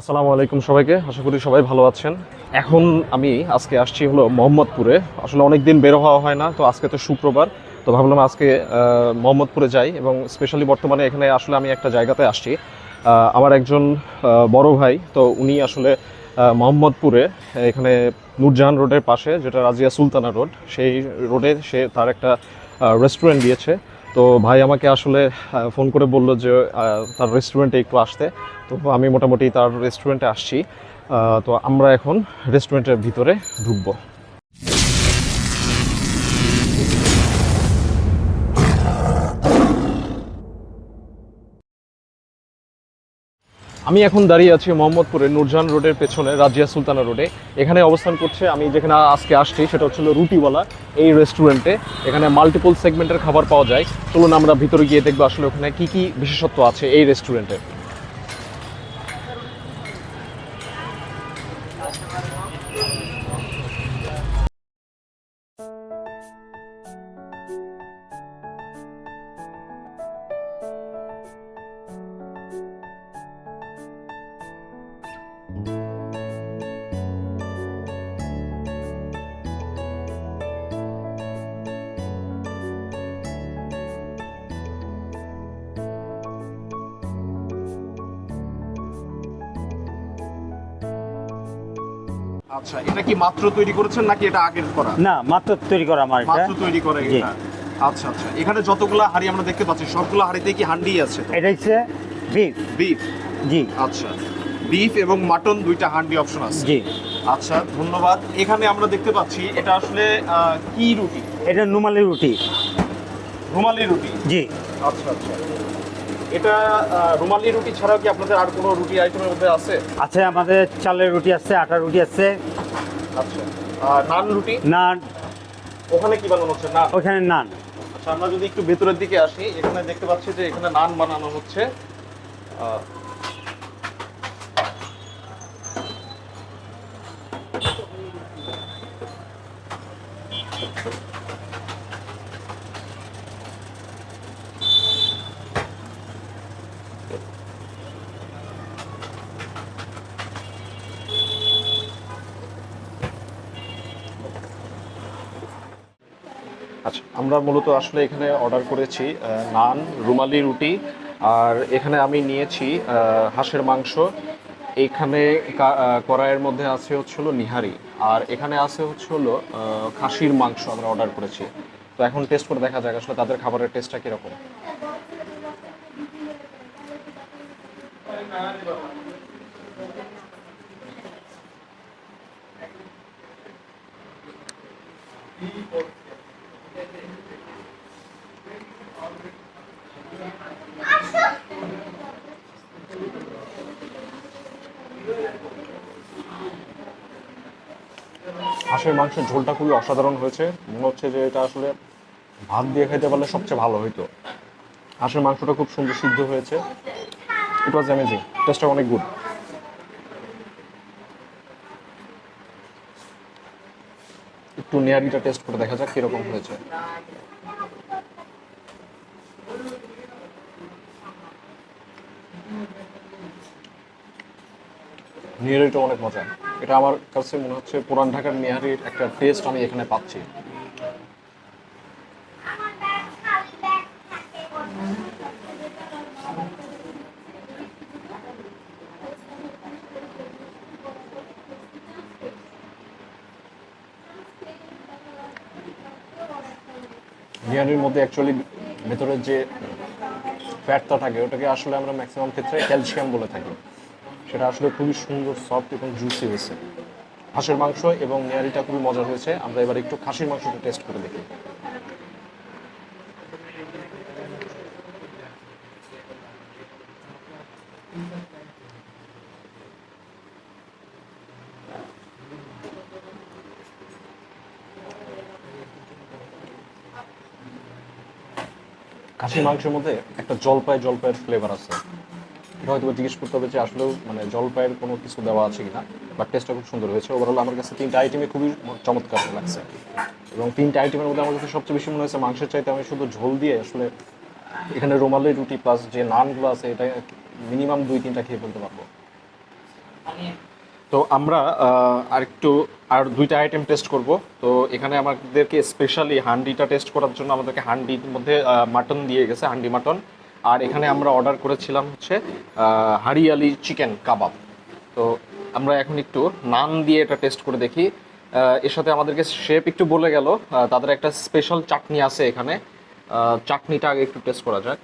আসসালামু আলাইকুম সবাইকে। আশা করি সবাই ভালো আছেন। এখন আমি আজকে আসছি হলো মোহাম্মদপুরে। আসলে অনেক দিন বের হওয়া হয় না, তো আজকে তো শুক্রবার। তো ভাবলাম আজকে মোহাম্মদপুরে যাই এবং স্পেশালি বর্তমানে এখানে আসলে আমি একটা জায়গাতে আসছি। আমার একজন বড় ভাই, তো উনি আসলে মোহাম্মদপুরে, এখানে নূরজাহান রোডের পাশে, যেটা রাজিয়া সুলতানা রোড, সেই রোডে সে তার একটা রেস্টুরেন্ট দিয়েছে। তো ভাই আমাকে আসলে ফোন করে বলল যে তার রেস্টুরেন্টে একটু আসতে। তো আমি মোটামুটি তার রেস্টুরেন্টে আসছি। তো আমরা এখন রেস্টুরেন্টের ভিতরে ঢুকবো। আমি এখন দাঁড়িয়ে আছি মোহাম্মদপুরে নুরজান রোডের পেছনে, রাজিয়া সুলতানা রোডে। এখানে অবস্থান করছে, আমি যেখানে আজকে আসছি, সেটা হচ্ছিল রুটিওয়ালা এই রেস্টুরেন্টে এখানে মাল্টিপল সেগমেন্টের খাবার পাওয়া যায়। চলুন আমরা ভিতরে গিয়ে দেখব আসলে ওখানে কি কি বিশেষত্ব আছে এই রেস্টুরেন্টে আচ্ছা এটা কি মাত্র তৈরি করেছেন নাকি এটা আগের করা? না মাত্র তৈরি করা আমার এটা মাত্র তৈরি করে এটা? আচ্ছা আচ্ছা এখানে যতগুলা হাড়ি আমরা দেখতে পাচ্ছি সবগুলো হাড়িতে কি হান্ডি আছে এটা হচ্ছে বিফ বিফ জি। আচ্ছা বিফ এবং মাটন দুইটা হান্ডি অপশন আছে। জি। আচ্ছা ধন্যবাদ। এখানে আমরা দেখতে পাচ্ছি এটা আসলে কি রুটি? এটা নুমালি রুটি। রুমালি রুটি? জি। আচ্ছা আচ্ছা। এটা রুমালি রুটি ছাড়াও কি আপনাদের আর কোনো রুটি আইটেমের মধ্যে আছে? আছে আমাদের চালের রুটি আছে আটার রুটি আছে। আচ্ছা আর নান রুটি? নান। ওখানে কি বানানো হচ্ছে? নান? ওখানে নান। আচ্ছা আমরা যদি একটু ভেতরের দিকে আসি এখানে দেখতে পাচ্ছি যে এখানে নান বানানো হচ্ছে। আহ, আচ্ছা আমরা মূলত আসলে এখানে অর্ডার করেছি নান, রুমালি রুটি, আর এখানে আমি নিয়েছি হাঁসের মাংস। এখানে কড়াইয়ের মধ্যে আছে হচ্ছে হলো নিহারি, আর এখানে আছে হচ্ছে হলো খাসির মাংস আমরা অর্ডার করেছি। তো এখন টেস্ট করে দেখা যাক আসলে তাদের খাবারের টেস্টটা কীরকম। হাঁসের মাংসের ঝোলটা খুবই অসাধারণ হয়েছে। মনে হচ্ছে যে এটা আসলে ভাত দিয়ে খেতে পারলে সবচেয়ে ভালো হইতো। হাঁসের মাংসটা খুব সুন্দর সিদ্ধ হয়েছে। ইট ওয়াজ অ্যামেজিং টেস্টটা অনেক গুড একটু নেয়ারিটা টেস্ট করে দেখা যাক কীরকম হয়েছে। নিয়ারিটা অনেক মজা এটা আমার কাছে মনে হচ্ছে পুরান ঢাকার নিহারির একটা টেস্ট আমি এখানে পাচ্ছি। নিহারির মধ্যে অ্যাকচুয়ালি ভেতরের যে ফ্যাটটা থাকে ওটাকে আসলে আমরা ম্যাক্সিমাম ক্ষেত্রে ক্যালসিয়াম বলে থাকি। সেটা আসলে খুবই সুন্দর সফট এবং জুসি হয়েছে। হাঁসের মাংস এবং নেয়ারিটা খুবই মজার হয়েছে। আমরা এবার একটু খাসির মাংসটা টেস্ট করে দেখি। খাসির মাংসের মধ্যে একটা জলপাই, জলপাইয়ের ফ্লেভার আছে। হয়তো জিজ্ঞেস করতে হবে যে আসলেও মানে জলপাইয়ের কোনো কিছু দেওয়া আছে কিনা বাট টেস্টটা খুব সুন্দর হয়েছে। ওভারঅল আমার কাছে তিনটা আইটেমে খুবই চমৎকার লাগছে। এবং তিনটা আইটেমের মধ্যে আমার কাছে সবচেয়ে বেশি মনে হয়েছে মাংসের চাইতে আমি শুধু ঝোল দিয়ে আসলে এখানে রোমালি রুটি প্লাস যে নানগুলো আছে, এটা মিনিমাম দুই তিনটা খেয়ে ফেলতে পারব। তো আমরা আরেকটু আর দুইটা আইটেম টেস্ট করব। তো এখানে আমাদেরকে স্পেশালি হান্ডিটা টেস্ট করার জন্য আমাদেরকে হান্ডির মধ্যে মাটন দিয়ে গেছে, হান্ডি মাটন আর এখানে আমরা অর্ডার করেছিলাম হচ্ছে হারিয়ালি চিকেন কাবাব তো আমরা এখন একটু নান দিয়ে এটা টেস্ট করে দেখি। এর সাথে আমাদেরকে শেপ একটু বলে গেল। তাদের একটা স্পেশাল চাটনি আছে এখানে। চাটনিটা আগে একটু টেস্ট করা যাক।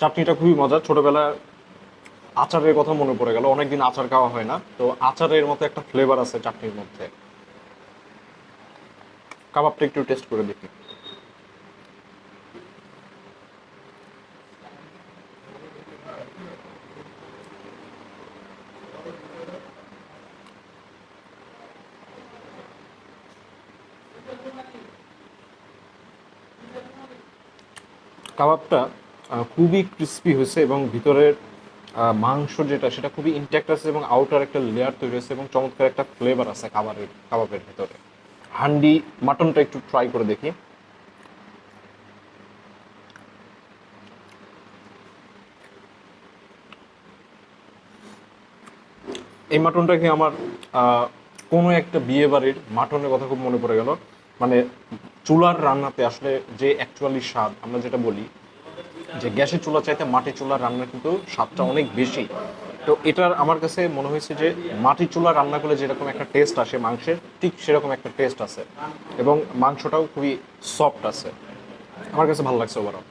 চাটনিটা খুবই মজার। ছোটবেলায় আচারের কথা মনে পড়ে গেল। অনেকদিন আচার খাওয়া হয় না। তো আচারের মতো একটা ফ্লেভার আছে চাটনির মধ্যে। কাবাবটা একটু টেস্ট করে দেখি। কাবাবটা খুবই ক্রিস্পি হয়েছে এবং ভিতরের মাংস যেটা, সেটা খুবই ইনট্যাক্ট আছে এবং আউটার একটা লেয়ার তৈরি হয়েছে এবং চমৎকার একটা ফ্লেভার আছে খাবারের কাবাবের ভিতরে। হান্ডি মাটনটা একটু ট্রাই করে দেখি। এই মাটনটাকে আমার কোনো একটা বিয়ে বাড়ির মাটনের কথা খুব মনে পড়ে গেল। মানে চুলার রান্নাতে আসলে যে অ্যাকচুয়ালি স্বাদ, আমরা যেটা বলি যে গ্যাসের চুলা চাইতে মাটির চুলার রান্না কিন্তু স্বাদটা অনেক বেশি। তো এটার আমার কাছে মনে হয়েছে যে মাটির চুলা রান্না করলে যেরকম একটা টেস্ট আসে মাংসের ঠিক সেরকম একটা টেস্ট আছে। এবং মাংসটাও খুবই সফট আছে। আমার কাছে ভালো লাগছে ওভারঅল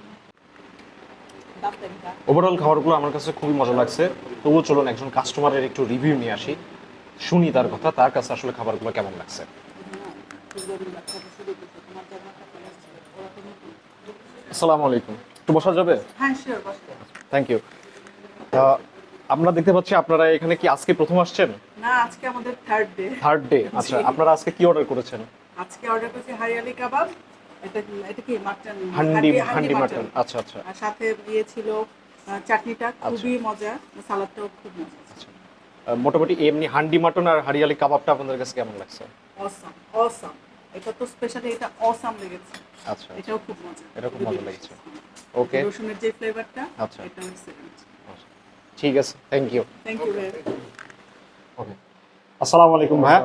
ওভারঅল খাবারগুলো আমার কাছে খুবই মজা লাগছে। তবুও চলুন একজন কাস্টমারের একটু রিভিউ নিয়ে আসি। শুনি তার কথা তার কাছে আসলে খাবারগুলো কেমন লাগছে। আসসালামু আলাইকুম। একটু বসা যাবে? হ্যাঁ শিওর থ্যাংক ইউ আমরা দেখতে পাচ্ছি আপনারা এখানে কি আজকে প্রথম আসছেন? না আজকে আমাদের থার্ড ডে থার্ড ডে আচ্ছা আপনারা আজকে কি অর্ডার করেছেন? আজকে অর্ডার করেছি হারিয়ালি কাবাব এটা এটা কি মাটন হান্ডি হান্ডি মাটন আচ্ছা আচ্ছা। আর সাথে দিয়ে ছিল চাটনিটা খুবই মজা সালাদটাও খুব মজা। আহ, মোটামুটি এমনি হান্ডি মাটন আর হারিয়ালি কাবাবটা আপনাদের কাছে কেমন লাগছে? অসাম অসাম এটা তো স্পেশালি এটা অসাম লেগেছে। আচ্ছা এটাও খুব মজা। খুব মজা লেগেছে। ওকে রসুনের যে ফ্লেভারটা আচ্ছা। এটা এক্সেলেন্ট ঠিক আছে thank you thank you okay আসসালামু আলাইকুম ভাই,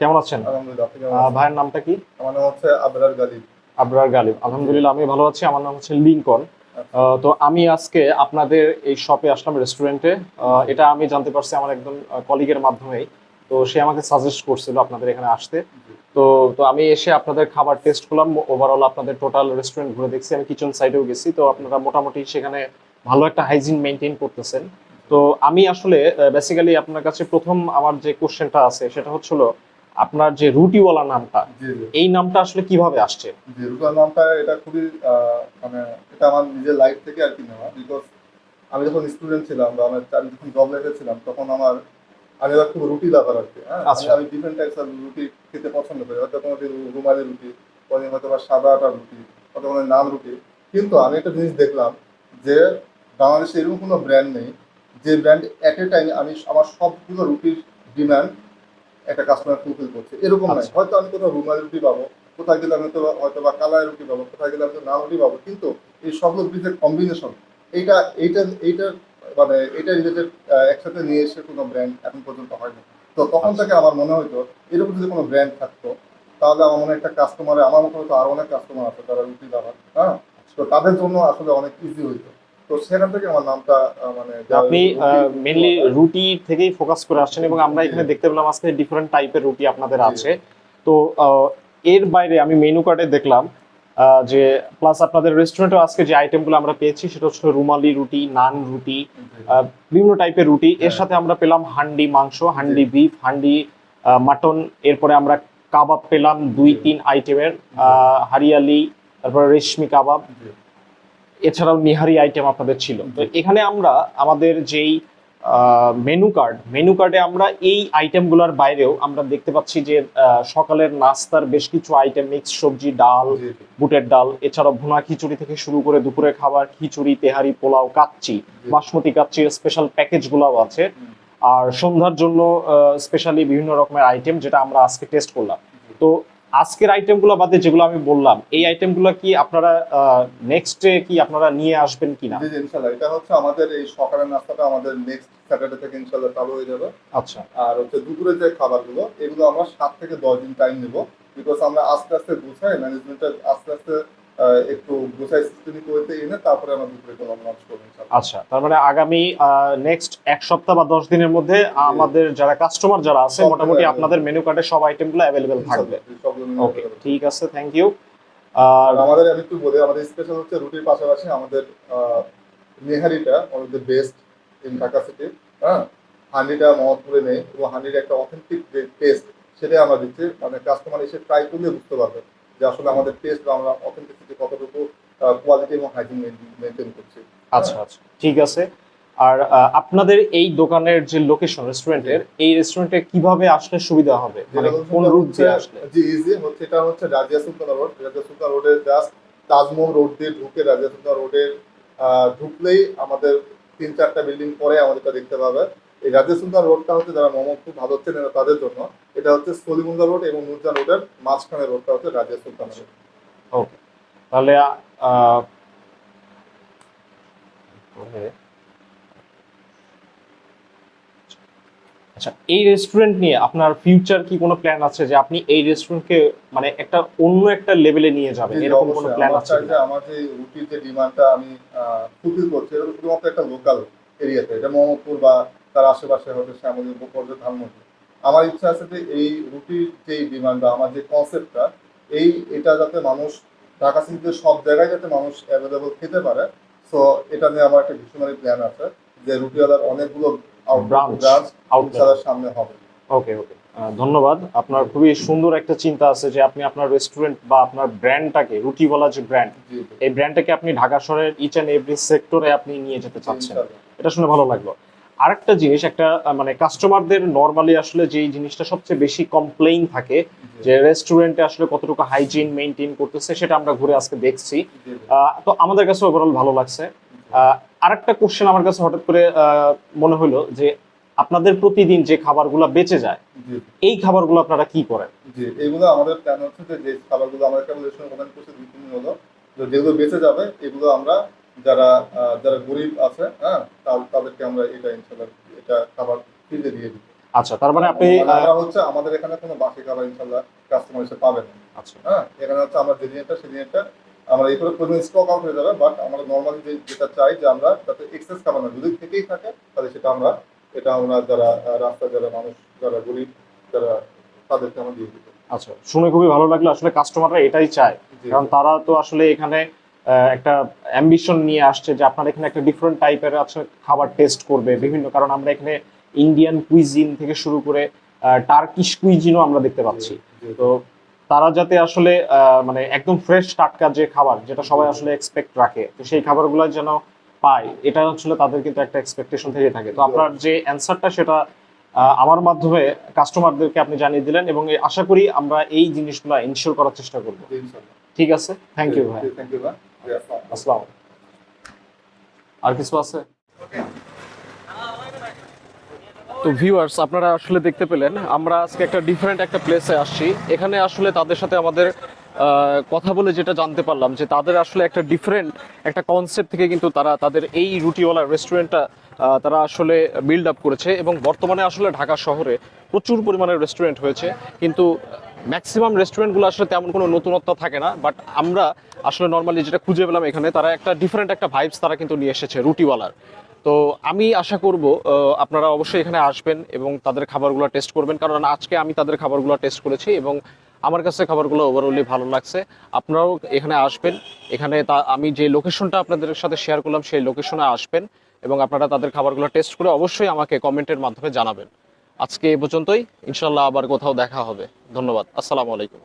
কেমন আছেন? ভাইয়ের নামটা কি? আমার নাম হচ্ছে আবরার গালিব। আবরার গালিব। আলহামদুলিল্লাহ আমি ভালো আছি। আমার নাম হচ্ছে লিঙ্কন। আহ, তো আমি আজকে আপনাদের এই শপে আসলাম রেস্টুরেন্টে এটা আমি জানতে পারছি আমার একজন কলিগের মাধ্যমেই। তো সে আমাকে সাজেস্ট করছিল আপনাদের এখানে আসতে। তো তো আমি এসে আপনাদের খাবার টেস্ট করলাম। ওভারঅল আপনাদের টোটাল রেস্টুরেন্ট ঘুরে দেখছি। আমি কিচেন সাইডেও গেছি। তো আপনারা মোটামুটি সেখানে ভালো একটা হাইজিন মেনটেন করতেছেন। তো আমি আসলে বেসিক্যালি আপনার কাছে প্রথম আমার যে কোশ্চেনটা আছে সেটা হচ্ছিল আপনার যে রুটিওয়ালা নামটা এই নামটা আসলে কীভাবে আসছে? জি রুকার নামটা এটা খুবই মানে এটা আমার নিজের লাইফ থেকে আর কি নেওয়া। বিকজ আমি যখন স্টুডেন্ট ছিলাম বা আমার আমি যখন জব লাইফে ছিলাম তখন আমার আমি এবার খুব রুটি লাভার আর কি হ্যাঁ। আচ্ছা। আমি- ডিফারেন্ট টাইপস অফ রুটি খেতে পছন্দ করি। হয়তো কোনো রুমালি রুটি কোনো দিন হয়তো বা সাদা আটা রুটি হয়তো কোনো নান রুটি। কিন্তু আমি একটা জিনিস দেখলাম যে বাংলাদেশে এরকম কোনো ব্র্যান্ড নেই যে ব্র্যান্ড অ্যাট এ টাইম আমি আমার সবগুলো রুটির ডিমান্ড একটা কাস্টমার ফুলফিল করছে। এরকম নাই আচ্ছা। হয়তো আমি কোথাও রুমালি রুটি পাবো কোথায় গেলে আমি হয়তো হয়তো বা কালাই রুটি পাবো কোথায় গেলে আমি তো নান রুটি পাবো কিন্তু এই সবগুলো রুটির কম্বিনেশন এইটা এইটা এইটা মানে এটা রিলেটেড একসাথে নিয়ে এসে কোনো ব্র্যান্ড এখন পর্যন্ত হয়নি তো তখন থেকে আমার মনে হতো এরকম যদি কোনো ব্র্যান্ড থাকতো তাহলে আমার মনে একটা কাস্টমারে আমার মতো হয়তো আরও অনেক কাস্টমার আছে তারা রুটি দাবার হ্যাঁ? তো তাদের জন্য আসলে অনেক ইজি হইতো। তো সেখান থেকে আমার নামটা মানে আপনি মেনলি রুটি থেকেই ফোকাস করে আসছেন এবং আমরা এখানে দেখতে পেলাম আজকে ডিফারেন্ট টাইপের রুটি আপনাদের আছে। তো এর বাইরে আমি মেনু কার্ডে দেখলাম যে প্লাস আপনাদের রেস্টুরেন্টে আজকে যে আইটেমগুলো আমরা পেয়েছি সেটা হচ্ছে রুমালি রুটি নান রুটি বিভিন্ন টাইপের রুটি। এর হ্যাঁ। সাথে আমরা পেলাম হান্ডি মাংস হান্ডি বিফ হান্ডি মাটন এরপরে আমরা কাবাব পেলাম দুই তিন আইটেমের হারিয়ালি তারপরে রেশমি কাবাব। এছাড়াও নিহারি আইটেম আপনাদের ছিল। তো এখানে আমরা আমাদের যেই মেনু কার্ড মেনু কার্ডে আমরা এই আইটেমগুলোর বাইরেও আমরা দেখতে পাচ্ছি যে সকালের নাস্তার বেশ কিছু আইটেম মিক্স সবজি ডাল। বুটের ডাল এছাড়াও ভুনা খিচুড়ি থেকে শুরু করে দুপুরে খাবার খিচুড়ি তেহারি পোলাও কাচ্চি বাসমতি কাচ্চির স্পেশাল প্যাকেজগুলোও আছে। আর সন্ধ্যার জন্য স্পেশালি বিভিন্ন রকমের আইটেম যেটা আমরা আজকে টেস্ট করলাম। তো আজকের আইটেমগুলো বাদে যেগুলো আমি বললাম এই আইটেমগুলো কি আপনারা নেক্সট ডে কি আপনারা নিয়ে আসবেন কিনা? জি ইনশাল্লাহ এটা হচ্ছে আমাদের এই সকালের নাস্তাটা আমাদের নেক্সট স্যাটারডে থেকে ইনশাল্লাহ চালু হয়ে যাবে। আচ্ছা। আর হচ্ছে দুপুরে যে খাবারগুলো এগুলো আমরা সাত থেকে দশ দিন টাইম নেব। বিকজ আমরা আস্তে আস্তে গুছাই ম্যানেজমেন্টের আস্তে আস্তে একটু গুছাই ওয়েতে এনে তারপরে আমরা দুপুরে কোনো লঞ্চ করব আচ্ছা তার মানে আগামী নেক্সট এক সপ্তাহ বা দশ দিনের মধ্যে আমাদের যারা কাস্টমার যারা আছে মোটামুটি আপনাদের মেনু কার্ডে সব আইটেমগুলো অ্যাভেলেবেল থাকবে। ওকে ঠিক আছে থ্যাংক ইউ আর আমাদের আমি একটু বলি আমাদের স্পেশাল হচ্ছে রুটির পাশাপাশি আমাদের নেহারিটা one of the best in Dhaka city হ্যাঁ? হান্ডিটা মহৎপুরে নেই এবং হান্ডির একটা অথেন্টিক যে টেস্ট সেটাই আমরা দিচ্ছি। মানে কাস্টমার এসে ট্রাই করলে বুঝতে পারবে। যে আসলে আমাদের টেস্ট বা আমরা অথেন্টিসিটি কতটুকু কোয়ালিটি এবং হাইজিন মেনটেন করছি। আচ্ছা আচ্ছা। ঠিক আছে। আর আপনাদের এই দোকানের যে লোকেশন রেস্টুরেন্টের এই রেস্টুরেন্টে কীভাবে আসলে সুবিধা হবে? মানে কোন রুট দিয়ে আসলে? জি ইজি হচ্ছে এটা হচ্ছে রাজিয়া সুলতানা রোড রাজিয়া সুলতানা রোডের জাস্ট তাজমহল রোড দিয়ে ঢুকে রাজিয়া সুলতানা রোডের ঢুকলেই আমাদের তিন চারটা বিল্ডিং পরে আমাদেরটা দেখতে পাবে। এই রাজিয়া সুলতান রোডটা হচ্ছে যারা মোহাম্মদপুর ভালো চেনে না তাদের জন্য এটা হচ্ছে সলিমুল্লাহ রোড এবং নুরজান রোডের মাঝখানে রোডটা হচ্ছে রাজিয়া সুলতান রোড। ওকে তাহলে আচ্ছা এই রেস্টুরেন্ট নিয়ে আপনার ফিউচার কি কোনো প্ল্যান আছে যে আপনি এই রেস্টুরেন্টকে মানে একটা অন্য একটা লেভেলে নিয়ে যাবেন? এরকম কোনো প্ল্যান আছে আমার যে রুটির যে ডিমান্ডটা আমি ফুলফিল করছি এটা শুধুমাত্র একটা লোকাল এরিয়াতে এটা মোহাম্মদপুর বা তার আশেপাশে হয়তো শ্যামলী বকরজে ধানমন্ডি। আমার ইচ্ছা আছে যে এই রুটির যে ডিমান্ড বা আমার যে কনসেপ্টটা এই এটা যাতে মানুষ ঢাকা সিটিতে সব জায়গায় যাতে মানুষ অ্যাভেলেবল খেতে পারে। সো এটা নিয়ে আমার একটা ভিশনারি প্ল্যান আছে যে রুটিওয়ালার অনেকগুলো ব্রাঞ্চ। সামনে হবে। ওকে ওকে ধন্যবাদ। আপনার খুবই সুন্দর একটা চিন্তা আছে যে আপনি আপনার রেস্টুরেন্ট বা আপনার ব্র্যান্ডটাকে রুটিওয়ালা যে ব্র্যান্ড এই ব্র্যান্ডটাকে আপনি ঢাকা শহরের ইচ অ্যান্ড এভরি সেক্টরে আপনি নিয়ে যেতে চাচ্ছেন। এটা শুনে ভালো লাগল। আরেকটা জিনিস একটা মানে কাস্টমারদের নর্মালি আসলে যে জিনিসটা সবচেয়ে বেশি কমপ্লেইন থাকে যে রেস্টুরেন্টে আসলে কতটুকু হাইজিন মেনটেন করতেছে সেটা আমরা ঘুরে আজকে দেখছি। তো আমাদের কাছে ওভারঅল ভালো লাগছে। আরেকটা কোশ্চেন আমার কাছে হঠাৎ করে মনে হলো যে আপনাদের প্রতিদিন যে খাবারগুলো বেঁচে যায় এই খাবারগুলো আপনারা কি করেন? জি এগুলো আমাদের প্ল্যান হচ্ছে যে যে খাবারগুলো আমরা ওপেন করছি দুই তিন হলো যেগুলো বেঁচে যাবে এগুলো আমরা যারা যারা গরিব আছে হ্যাঁ তাদেরকে আমরা এটা ইনশাল্লাহ এটা খাবার ফ্রিতে দিয়ে দিই। আচ্ছা তার মানে আপনি মানে হচ্ছে আমাদের এখানে কোনো বাসি খাবার ইনশাল্লাহ কাস্টমার এসে পাবে না। আচ্ছা। হ্যাঁ এখানে হচ্ছে আমরা যে দিনটা সেদিনটা আমরা এই করে পরিমাণ স্টক আউট হয়ে যাবে বাট আমরা নর্মালি যে যেটা চাই যে আমরা যাতে এক্সেস খাবার না যদি থেকেই থাকে তাহলে সেটা আমরা এটা আমরা যারা আহ, রাস্তায় যারা মানুষ যারা গরিব যারা তাদেরকে আমরা দিয়ে দিতে আচ্ছা শুনে খুবই ভালো লাগল। আসলে কাস্টমাররা এটাই চায়। কারণ তারা তো আসলে এখানে একটা অ্যাম্বিশন নিয়ে আসছে যে আপনার এখানে একটা ডিফারেন্ট টাইপের আছে খাবার টেস্ট করবে। বিভিন্ন কারণ আমরা এখানে ইন্ডিয়ান কুইজিন থেকে শুরু করে টার্কিশ কুইজিনও আমরা দেখতে পাচ্ছি। তো তারা যাতে আসলে মানে একদম ফ্রেশ টাটকা যে খাবার যেটা সবাই আসলে এক্সপেক্ট রাখে তো সেই খাবারগুলো যেন পায় এটা আসলে তাদের কিন্তু একটা এক্সপেকটেশন থেকে থাকে। তো আপনার যে অ্যান্সারটা সেটা আমার মাধ্যমে কাস্টমারদেরকে আপনি জানিয়ে দিলেন এবং আশা করি আমরা এই জিনিসগুলো ইনশিওর করার চেষ্টা করব। ঠিক আছে? থ্যাংক ইউ ভাই। থ্যাংক ইউ ভাই। আসসালামু আর কিছু আছে? তো ভিউয়ার্স আপনারা আসলে দেখতে পেলেন, আমরা আজকে একটা ডিফারেন্ট একটা প্লেসে আসছি। এখানে আসলে তাদের সাথে আমাদের কথা বলে যেটা জানতে পারলাম যে তাদের আসলে একটা ডিফারেন্ট একটা কনসেপ্ট থেকে কিন্তু তারা তাদের এই রুটিওয়ালা রেস্টুরেন্টটা তারা আসলে বিল্ড আপ করেছে এবং বর্তমানে আসলে ঢাকা শহরে প্রচুর পরিমাণে রেস্টুরেন্ট হয়েছে। কিন্তু ম্যাক্সিমাম রেস্টুরেন্টগুলো আসলে তেমন কোনো নতুনত্ব থাকে না বাট আমরা আসলে নর্মালি যেটা খুঁজে পেলাম এখানে, তারা একটা ডিফারেন্ট একটা ভাইবস তারা কিন্তু নিয়ে এসেছে, রুটিওয়ালার। তো আমি আশা করব আপনারা অবশ্যই এখানে আসবেন এবং তাদের খাবারগুলো টেস্ট করবেন, কারণ আজকে আমি তাদের খাবারগুলো টেস্ট করেছি এবং আমার কাছে খাবারগুলো ওভারঅলি ভালো লাগছে। আপনারাও এখানে আসবেন, এখানে তা, আমি যে লোকেশনটা আপনাদের সাথে শেয়ার করলাম, সেই লোকেশনে আসবেন এবং আপনারা তাদের খাবারগুলো টেস্ট করে অবশ্যই আমাকে কমেন্টের মাধ্যমে জানাবেন। আজকে এ পর্যন্তই। ইনশাল্লাহ আবার কোথাও দেখা হবে। ধন্যবাদ। আসসালামু আলাইকুম।